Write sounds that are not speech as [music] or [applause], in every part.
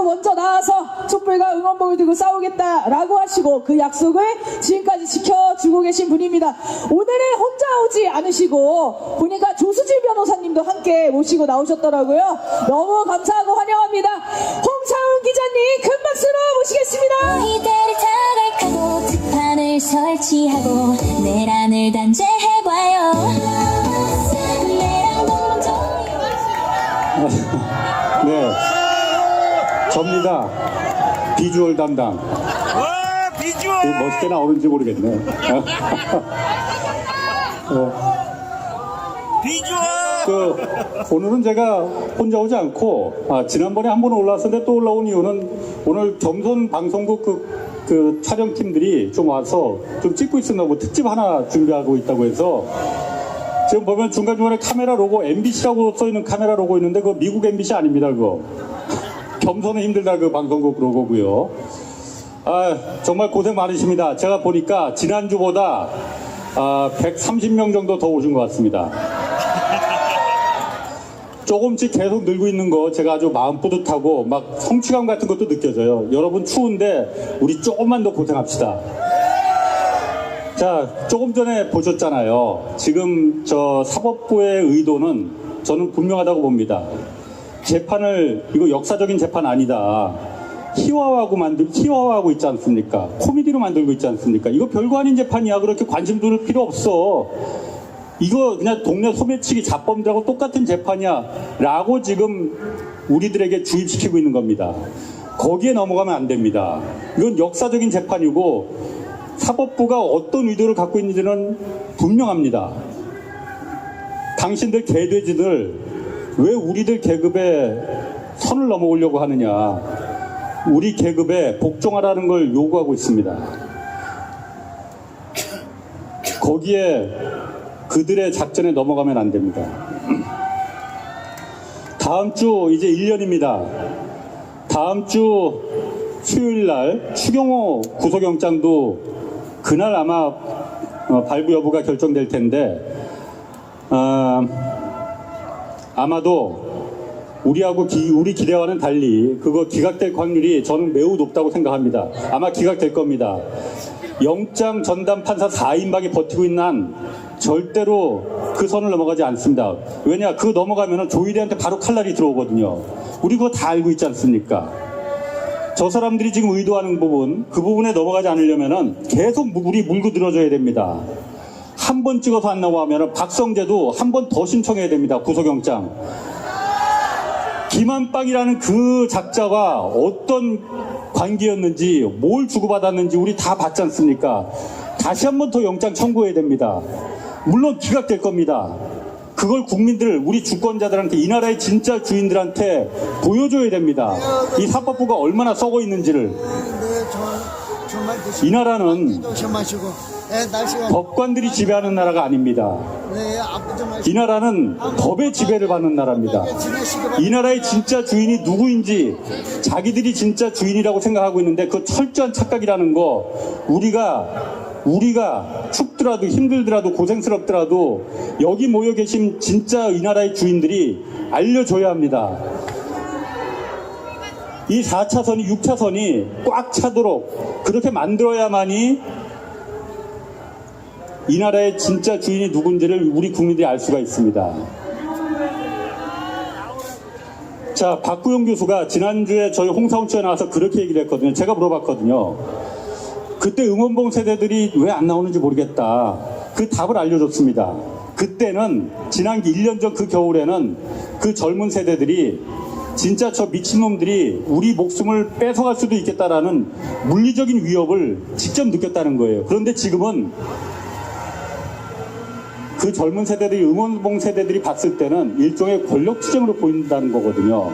누구보다도 먼저 나와서 촛불과 응원봉을 들고 싸우겠다라고 하시고 그 약속을 지금까지 지켜주고 계신 분입니다. 오늘은 혼자 오지 않으시고 보니까 조수진 변호사님도 함께 모시고 나오셨더라고요. 너무 감사하고 환영합니다. 홍차훈 기자님 큰 박수로 모시겠습니다. 특판을 설치하고 내란을 단죄해봐요 네. 접니다. 비주얼 담당. 와 비주얼 이거 멋있게 나오는지 모르겠네. [laughs] 비주얼 그, 오늘은 제가 혼자 오지 않고, 아, 지난번에 한 번 올라왔었는데 또 올라온 이유는 오늘 겸손 방송국 그, 그 촬영팀들이 좀 와서 좀 찍고 있었나 고 특집 하나 준비하고 있다고 해서 지금 보면 중간중간에 카메라 로고 MBC라고 써있는 카메라 로고 있는데 그거 미국 MBC 아닙니다, 그거. 겸손은 힘들다 그 방송국 로고고요. 아, 정말 고생 많으십니다. 제가 보니까 지난주보다 아, 130명 정도 더 오신 것 같습니다. [laughs] 조금씩 계속 늘고 있는 거 제가 아주 마음 뿌듯하고 막 성취감 같은 것도 느껴져요. 여러분 추운데 우리 조금만 더 고생합시다. 자, 조금 전에 보셨잖아요. 지금 저 사법부의 의도는 저는 분명하다고 봅니다. 재판을 이거 역사적인 재판 아니다. 희화화하고 만들 희화화하고 있지 않습니까? 코미디로 만들고 있지 않습니까? 이거 별거 아닌 재판이야. 그렇게 관심 둘 필요 없어. 이거 그냥 동네 소매치기 자범들하고 똑같은 재판이야. 라고 지금 우리들에게 주입시키고 있는 겁니다. 거기에 넘어가면 안 됩니다. 이건 역사적인 재판이고 사법부가 어떤 의도를 갖고 있는지는 분명합니다. 당신들 개돼지들 왜 우리들 계급에 선을 넘어오려고 하느냐. 우리 계급에 복종하라는 걸 요구하고 있습니다. 거기에 그들의 작전에 넘어가면 안 됩니다. 다음 주 이제 1년입니다. 다음 주 수요일 날 추경호 구속영장도 그날 아마 어, 발부 여부가 결정될 텐데 아, 아마도 우리하고 기- 우리 기대와는 달리 그거 기각될 확률이 저는 매우 높다고 생각합니다. 아마 기각될 겁니다. 영장 전담 판사 4인방이 버티고 있는 한 절대로 그 선을 넘어가지 않습니다. 왜냐 그 넘어가면 조일이한테 바로 칼날이 들어오거든요. 우리 그거 다 알고 있지 않습니까? 저 사람들이 지금 의도하는 부분 그 부분에 넘어가지 않으려면은 계속 우리 물고 들어줘야 됩니다. 한 번 찍어서 안 나오면 박성재도 한 번 더 신청해야 됩니다. 구속영장. 김한빵이라는 그 작자가 어떤 관계였는지 뭘 주고받았는지 우리 다 봤지 않습니까? 다시 한 번 더 영장 청구해야 됩니다. 물론 기각될 겁니다. 그걸 국민들, 우리 주권자들한테, 이 나라의 진짜 주인들한테 보여줘야 됩니다. 이 사법부가 얼마나 썩어 있는지를. 이 나라는 날씨가. 법관들이 지배하는 나라가 아닙니다. 네, 마시고. 이 나라는 법의 지배를 받는 나라입니다. 이. 나라의 진짜 주인이 누구인지 자기들이 진짜 주인이라고 생각하고 있는데 그 철저한 착각이라는 거 우리가 우리가 춥더라도 힘들더라도 고생스럽더라도 여기 모여 계신 진짜 이 나라의 주인들이 알려줘야 합니다. 이 4차선이 6차선이 꽉 차도록 그렇게 만들어야만이 이 나라의 진짜 주인이 누군지를 우리 국민들이 알 수가 있습니다. 자, 박구영 교수가 지난주에 저희 홍사원초에 나와서 그렇게 얘기를 했거든요. 제가 물어봤거든요. 그때 응원봉 세대들이 왜 안 나오는지 모르겠다. 그 답을 알려줬습니다. 그때는 지난 1년 전 그 겨울에는 그 젊은 세대들이 진짜 저 미친놈들이 우리 목숨을 뺏어갈 수도 있겠다라는 물리적인 위협을 직접 느꼈다는 거예요. 그런데 지금은 그 젊은 세대들이 응원봉 세대들이 봤을 때는 일종의 권력 투쟁으로 보인다는 거거든요.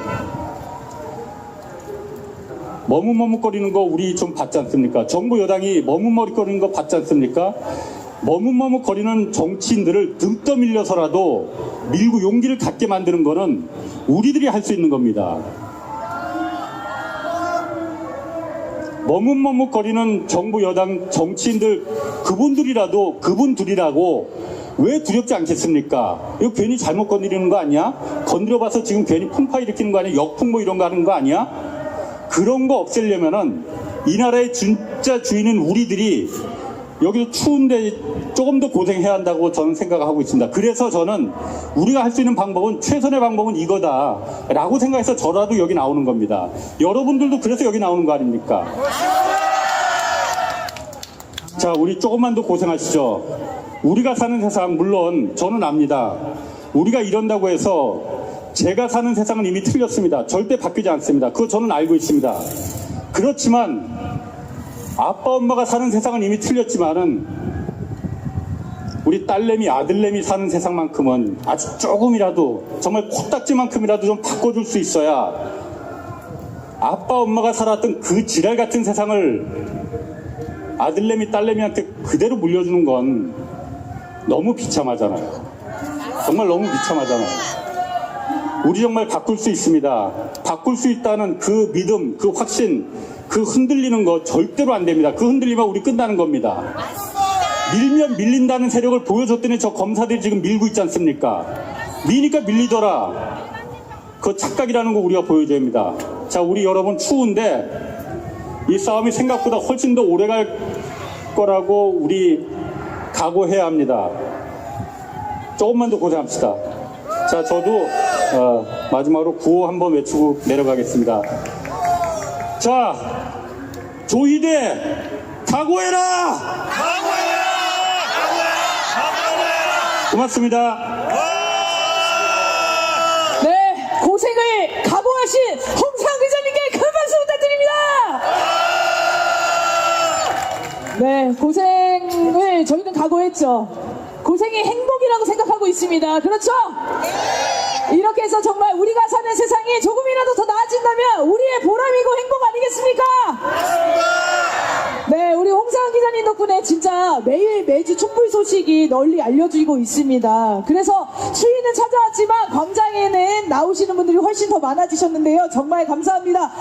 머뭇머뭇거리는 거 우리 좀 봤지 않습니까? 정부 여당이 머뭇머뭇거리는 거 봤지 않습니까? 머뭇머뭇 거리는 정치인들을 등 떠밀려서라도 밀고 용기를 갖게 만드는 거는 우리들이 할 수 있는 겁니다. 머뭇머뭇 거리는 정부 여당 정치인들 그분들이라도 그분들이라고 왜 두렵지 않겠습니까? 이거 괜히 잘못 건드리는 거 아니야? 건드려봐서 지금 괜히 풍파 일으키는 거 아니야? 역풍 뭐 이런 거 하는 거 아니야? 그런 거 없애려면은 이 나라의 진짜 주인은 우리들이 여기서 추운데 조금 더 고생해야 한다고 저는 생각하고 있습니다. 그래서 저는 우리가 할 수 있는 방법은 최선의 방법은 이거다라고 생각해서 저라도 여기 나오는 겁니다. 여러분들도 그래서 여기 나오는 거 아닙니까? 자, 우리 조금만 더 고생하시죠. 우리가 사는 세상, 물론 저는 압니다. 우리가 이런다고 해서 제가 사는 세상은 이미 틀렸습니다. 절대 바뀌지 않습니다. 그거 저는 알고 있습니다. 그렇지만 아빠, 엄마가 사는 세상은 이미 틀렸지만은 우리 딸내미, 아들내미 사는 세상만큼은 아주 조금이라도 정말 코딱지만큼이라도 좀 바꿔줄 수 있어야 아빠, 엄마가 살았던 그 지랄 같은 세상을 아들내미 딸내미한테 그대로 물려주는 건 너무 비참하잖아요. 정말 너무 비참하잖아요. 우리 정말 바꿀 수 있습니다. 바꿀 수 있다는 그 믿음, 그 확신, 그 흔들리는 거 절대로 안 됩니다. 그 흔들리면 우리 끝나는 겁니다. 밀면 밀린다는 세력을 보여줬더니 저 검사들이 지금 밀고 있지 않습니까? 미니까 밀리더라. 그 착각이라는 거 우리가 보여줘야 합니다. 자, 우리 여러분 추운데 이 싸움이 생각보다 훨씬 더 오래 갈 거라고 우리 각오해야 합니다. 조금만 더 고생합시다. 자, 저도 어, 마지막으로 구호 한번 외치고 내려가겠습니다. 자, 조희대 각오해라! 고맙습니다. 네, 고생을 각오하신 홍상 기자님께 큰 박수 부탁드립니다. 네, 고생을 저희는 각오했죠. 고생이 행복이라고 생각하고 있습니다. 그렇죠? 이렇게 해서 정말 우리가 사는 세상이 조금이라도 더 나아진다면 우리의 보람이고 행복 아니겠습니까? 네, 우리 홍상훈 기자님 덕분에 매일 매주 촛불 소식이 널리 알려지고 있습니다. 그래서 추위는 찾아왔지만 광장에는 나오시는 분들이 훨씬 더 많아지셨는데요. 정말 감사합니다.